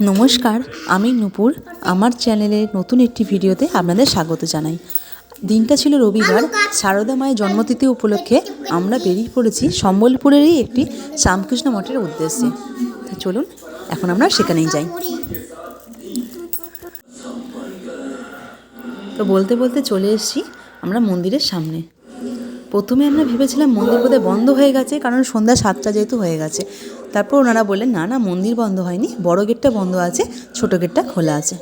নমস্কার, আমি নূপুর। আমার চ্যানেলের নতুন একটি ভিডিওতে আপনাদের স্বাগত জানাই। দিনটা ছিল রবিবার। সারদা মায়ের জন্মতিথি উপলক্ষে আমরা বেরিয়ে পড়েছি সম্বলপুরেরই একটি শ্যামকৃষ্ণ মঠের উদ্দেশ্যে। চলুন, এখন আমরা সেখানেই যাই। তো বলতে বলতে চলে এসেছি আমরা মন্দিরের সামনে। প্রথমে আমরা ভেবেছিলাম মন্দির বোধহয় বন্ধ হয়ে গেছে, কারণ সন্ধ্যা সাতটা যেহেতু হয়ে গেছে। তারপর ওনারা বললেন, না না, মন্দির বন্ধ হয়নি, বড় গেটটা বন্ধ আছে, ছোটো গেটটা খোলা আছে।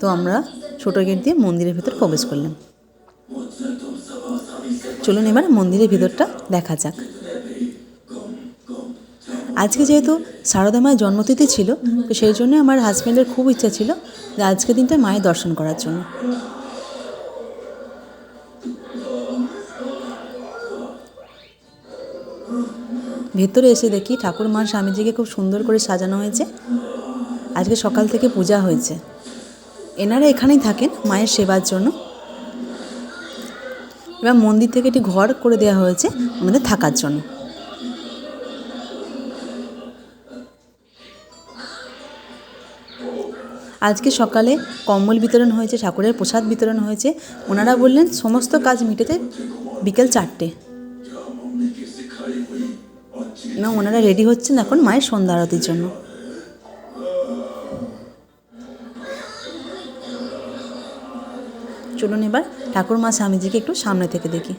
তো আমরা ছোটো গেট দিয়ে মন্দিরের ভেতর প্রবেশ করলাম। চলুন এবার মন্দিরের ভেতরটা দেখা যাক। আজকে যেহেতু সারদা মায়ের জন্মতিথি ছিল, তো সেই জন্য আমার হাজব্যান্ডের খুব ইচ্ছা ছিল যে আজকের দিনটা মায়ের দর্শন করার জন্য। ভেতরে এসে দেখি ঠাকুর মা স্বামীজিকে খুব সুন্দর করে সাজানো হয়েছে। আজকে সকাল থেকে পূজা হয়েছে। এনারা এখানেই থাকেন মায়ের সেবার জন্য। এবার মন্দির থেকে একটি ঘর করে দেওয়া হয়েছে আমাদের থাকার জন্য। আজকে সকালে কম্বল বিতরণ হয়েছে, ঠাকুরের প্রসাদ বিতরণ হয়েছে। ওনারা বললেন, সমস্ত কাজ মিটেতে বিকেল চারটে। না, ওনারা রেডি হচ্ছেন এখন মায়ের সন্ধ্যা আরতির জন্য। চলুন এবার ঠাকুর মা স্বামীজিকে একটু সামনে থেকে দেখি।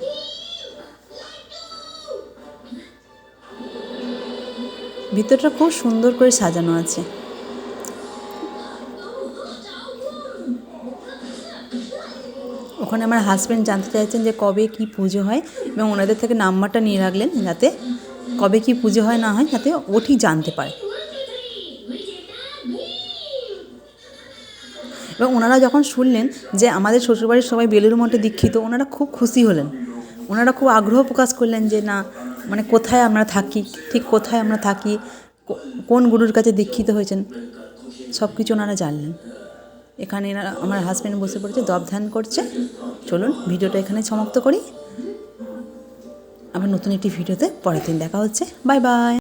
ভিতরটা খুব সুন্দর করে সাজানো আছে। ওখানে আমার হাজব্যান্ড জানতে চাইছেন যে কবে কি পুজো হয় এবং ওনাদের থেকে নাম্বারটা নিয়ে রাখলেন যাতে কবে কি পুজো হয় না হয় যাতে ও ঠিক জানতে পারে। এবং ওনারা যখন শুনলেন যে আমাদের শ্বশুরবাড়ির সবাই বেলুর মঠে দীক্ষিত, ওনারা খুব খুশি হলেন। ওনারা খুব আগ্রহ প্রকাশ করলেন যে, না মানে কোথায় আমরা থাকি? ঠিক কোথায় আমরা থাকি? কোন গুরুর কাছে দীক্ষিত হয়েছেন? সব কিছু ওনারা জানলেন। এখানে আমার হাজব্যান্ড বসে পড়েছে দপ করছে। চলুন, ভিডিওটা এখানে সমাপ্ত করি। আবার নতুন একটি ভিডিওতে পরের দিন দেখা হচ্ছে। Bye bye.